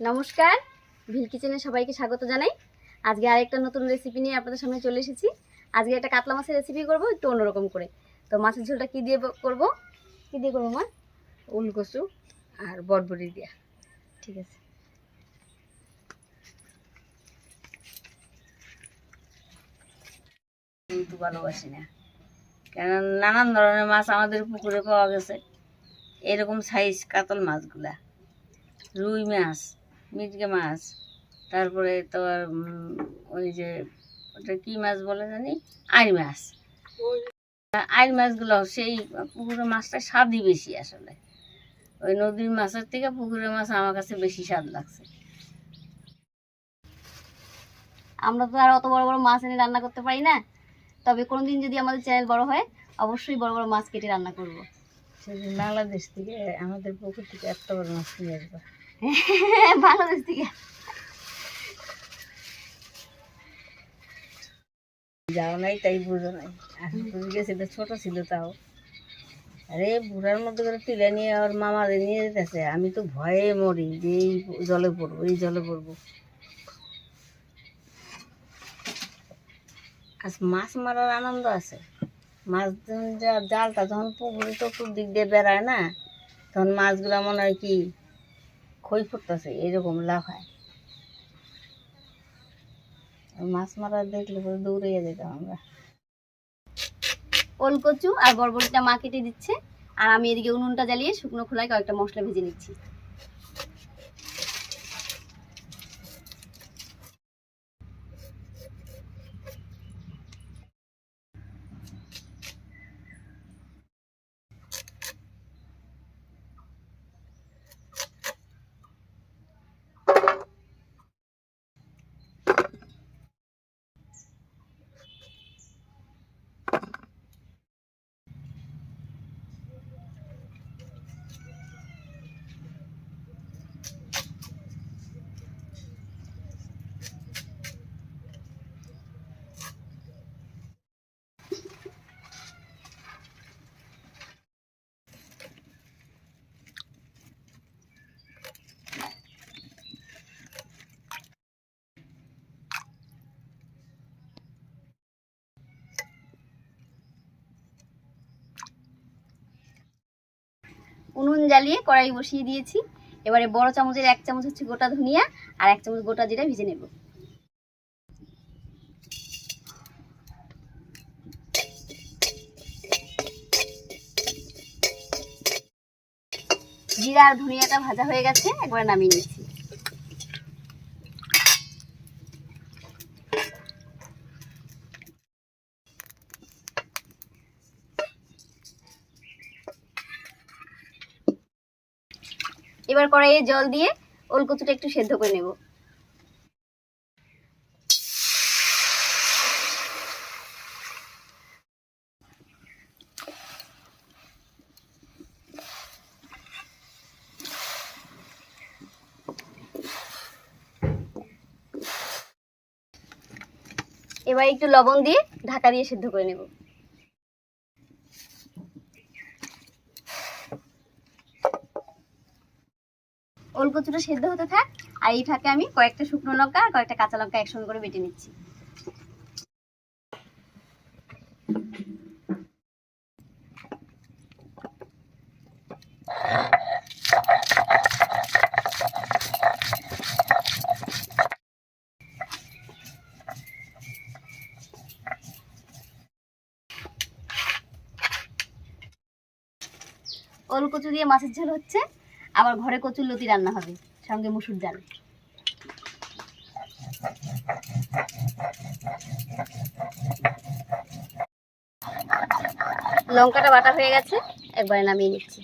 নমস্কার। ভিল কিচেনে সবাইকে স্বাগত জানাই। আজকে আরেকটা নতুন রেসিপি নিয়ে আপনাদের সামনে চলে এসেছি। আজকে একটা কাতলা মাছের রেসিপি করব, একটু অন্যরকম করে। তো মাছের ঝোলটা কি দিয়ে করব? কি দিয়ে করব মা? উলকচু আর বটবড়ি দিয়া। ঠিক আছে। কিন্তু ভালোবাসি না। কেন নানান ধরনের মাছ আমাদের পুকুরে পাওয়া গেছে। এরকম সাইজ কাতল মাছগুলা। রুই মাছ। মিটকে মাছ। তারপরে তোর ওই যে ওটা কি মাছ বলে জানি? আইর মাছ। আইর মাছগুলো সেই পুকুরের মাছটা স্বাদই বেশি আসলে। ওই নদীর মাছের থেকে পুকুরের মাছ আমার কাছে বেশি স্বাদ লাগছে। আমরা তো আর অত বড় বড় মাছ এনে রান্না করতে পারি না। তবে কোনোদিন যদি আমাদের চ্যানেল বড় হয় অবশ্যই বড় বড় মাছ কেটে রান্না করব। সেদিন বাংলাদেশ থেকে আমাদের পুকুর থেকে এত বড় মাছ নিয়ে আসবা। বাংলাদেশ থেকে যাও নাই তাই বুঝো নাই। তুমি গেছিলে ছোট ছিল তাও। আরে বুড়ার মধ্যে করে তুলে নিয়ে ওর মামারে নিয়ে যেতেছে। আমি তো ভয়ে মরি যে এই জলে পড়ব এই জলে পড়ব। আজ মাছ মারার আনন্দ আছে। মাছ যখন যা- জালটা যখন পুকুরে চতুর্দিক দিয়ে বেড়ায় না তখন মাছগুলো মনে হয় কি খই ফুটতেছে, এরকম লাফায়। হয় মাছ মারা দেখলে দৌড়ে যেতাম আমরা। ওল কচু আর বরবটিটা মা কেটে দিচ্ছে, আর আমি এদিকে উনুনটা জ্বালিয়ে শুকনো খোলায় কয়েকটা মশলা ভেজে নিচ্ছি। উনুন জ্বালিয়ে কড়াই বসিয়ে দিয়েছি। এবারে বড় চামচের এক চামচ হচ্ছে গোটা ধনিয়া আর এক চামচ গোটা জিরা ভিজে নেব। জিরা আর ধনিয়াটা ভাজা হয়ে গেছে, একবার নামিয়ে নিচ্ছি। এবার কড়াইয়ে জল দিয়ে ওলকচুটা একটু সেদ্ধ করে নেব। এবার একটু লবণ দিয়ে ঢাকা দিয়ে সেদ্ধ করে নেব। ওলকচুটা সেদ্ধ হতে থাক, আর এই ফাঁকে আমি কয়েকটা শুকনো লঙ্কা আর কয়েকটা কাঁচা লঙ্কা একসঙ্গে করে বেটে নিচ্ছি। ওল কচু দিয়ে মাছের ঝোল হচ্ছে। আবার ঘরে কচুর লতি রান্না হবে, সঙ্গে মুসুর ডাল। লঙ্কাটা বাটা হয়ে গেছে, একবারে নামিয়ে নিচ্ছি।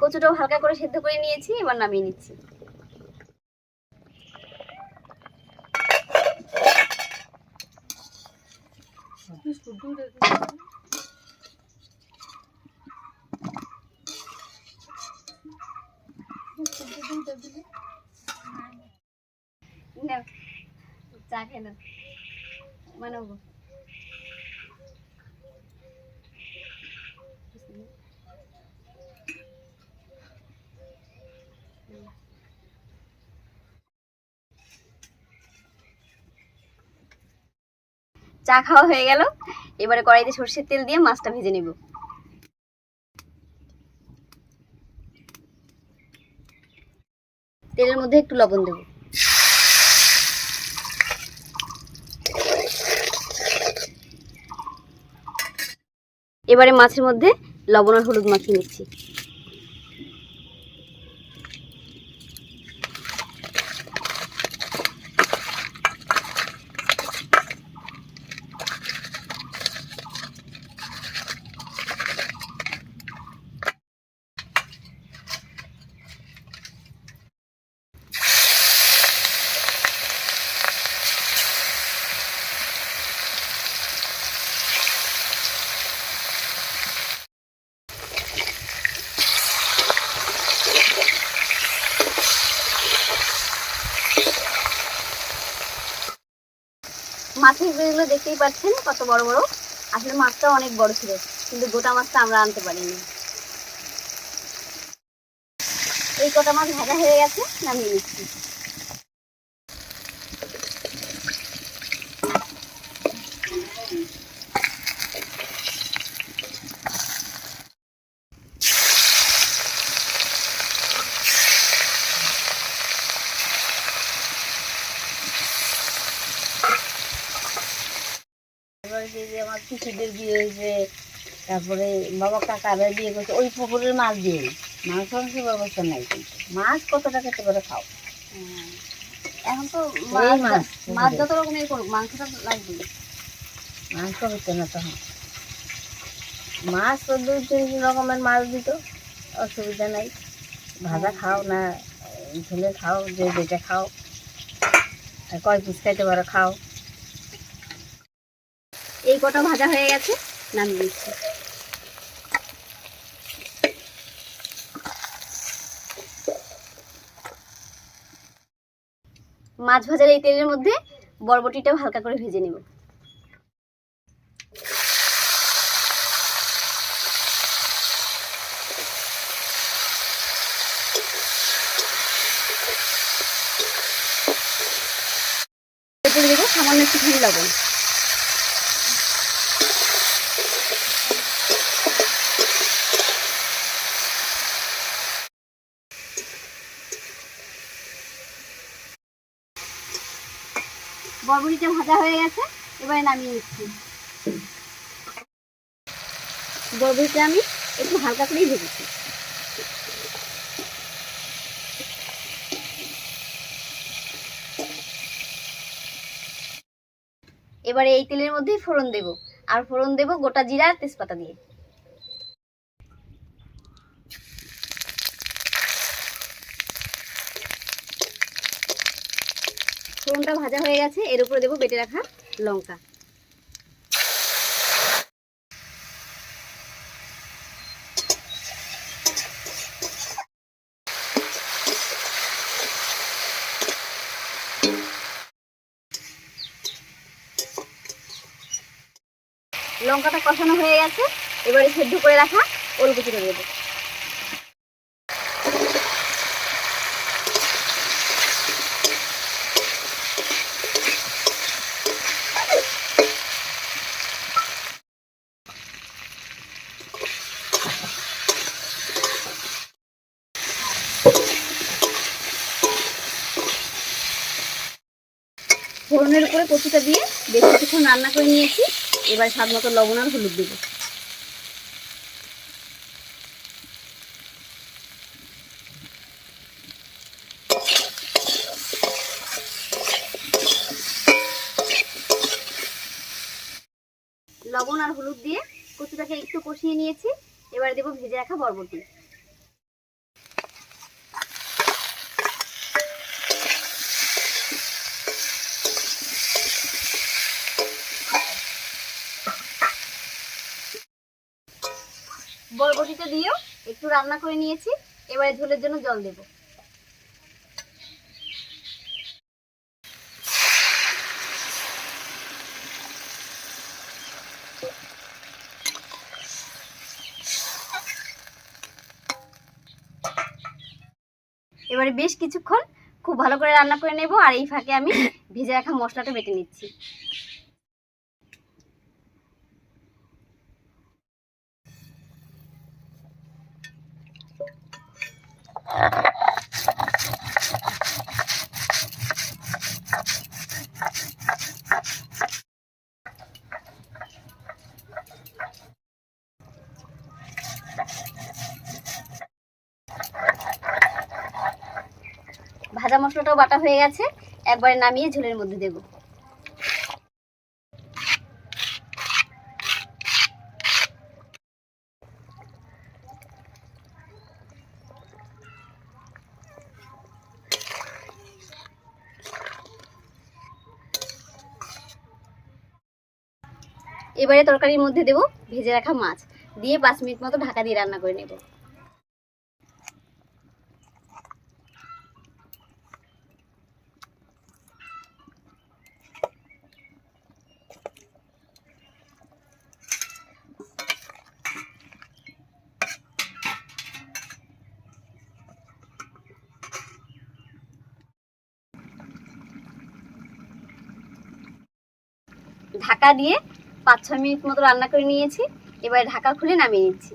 কচুটাও হালকা করে সেদ্ধ করে নিয়েছি, এবার নামিয়ে নিচ্ছি। নাও, চা খেয়ে নাও চা খাওয়া হয়ে গেল। এবারে কড়াইতে সর্ষের তেল দিয়ে মাছটা ভেজে নেব। তেলের মধ্যে একটু লবণ দেবো। এবারে মাছের মধ্যে লবণ আর হলুদ মাখিয়ে নিচ্ছি। মাছেরগুলো দেখতেই পাচ্ছেন, কত বড় বড়। আসলে মাছটা অনেক বড় ছিল, কিন্তু গোটা মাছটা আমরা আনতে পারিনি। এই কটা মাছ ভাজা হয়ে গেছে, নামিয়ে নিচ্ছি এবার যে যে আমার পিসিদের বিয়ে হয়েছে তারপরে বাবা কাকারা বিয়ে করছে ওই পুকুরের মাছ দিয়ে মাছ মাংসের ব্যবস্থা নাই কিন্তু। মাছ কত টাকা খেতে পারে খাও। এখন তো মাছ মাছ, যত রকমের করুক মাংসটা লাগবে মাংস হতো না তখন। মাছ তো দুই তিন রকমের মাছ দিত অসুবিধা নাই। ভাজা খাও না ঝুলে খাও যে যেটা খাও কয় পিস খাইতে পারো খাও। এই কটা ভাজা হয়ে গেছে, নামিয়ে নিচ্ছি। মাছ ভাজার এই তেলের মধ্যে বরবটিটাও হালকা করে ভেজে নেব এতে দেবো সামান্য একটুখানি লবণ বরবটিটা ভাজা হয়ে গেছে, এবারে নামিয়ে নিচ্ছি। বরবটিটা আমি একটু হালকা করেই ভেজেছি। এবারে এই তেলের মধ্যেই ফোড়ন দেব, আর ফোড়ন দেব গোটা জিরা আর তেজপাতা দিয়ে। ভাজা হয়ে গেছে। এর উপরে দেবো বেটে রাখা লঙ্কা। লঙ্কাটা কষানো হয়ে গেছে। এবারে সেদ্ধ করে রাখা ওলকুচিটা দেবো ফোড়নের উপরে কচুটা দিয়ে বেশ কিছুক্ষণ রান্না করে নিয়েছি। এবার স্বাদ মতো লবণ আর হলুদ দেবো। লবণ আর হলুদ দিয়ে কচুটাকে একটু কষিয়ে নিয়েছি। এবারে দেবো ভেজে রাখা বরবটি। বরবটিটা দিয়েও একটু রান্না করে নিয়েছি। এবারে ঝোলের জন্য জল দেব। এবারে বেশ কিছুক্ষণ খুব ভালো করে রান্না করে নেব। আর এই ফাঁকে আমি ভেজে রাখা মশলাটা বেটে নিচ্ছি। ভাজা মশলাটাও বাটা হয়ে গেছে। একবারে নামিয়ে ঝোলের মধ্যে দেব। এবারে তরকারির মধ্যে দেব ভেজে রাখা মাছ। দিয়ে পাঁচ মিনিট মতো ঢাকা দিয়ে রান্না করে নেব। ঢাকা দিয়ে পাঁচ ছয় মিনিট মতো রান্না করে নিয়েছি। এবারে ঢাকা খুলে নামিয়ে নিচ্ছি।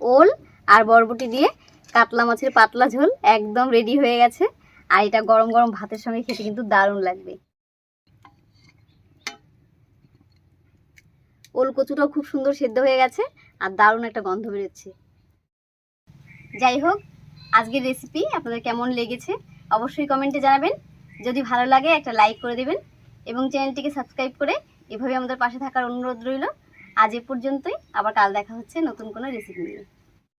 ওল আর বরবটি দিয়ে কাতলা মাছের পাতলা ঝোল একদম রেডি হয়ে গেছে। আর এটা গরম গরম ভাতের সঙ্গে খেতে কিন্তু দারুণ লাগবে। ওল কচুটাও খুব সুন্দর সেদ্ধ হয়ে গেছে আর দারুণ একটা গন্ধ বেরোচ্ছে। যাই হোক, আজকের রেসিপি আপনাদের কেমন লেগেছে অবশ্যই কমেন্টে জানাবেন। যদি ভালো লাগে একটা লাইক করে দেবেন এবং চ্যানেলটিকে সাবস্ক্রাইব করে এভাবে আমাদের পাশে থাকার অনুরোধ রইল। আজ এ পর্যন্তই, আবার কাল দেখা হচ্ছে নতুন কোনো রেসিপি নিয়ে।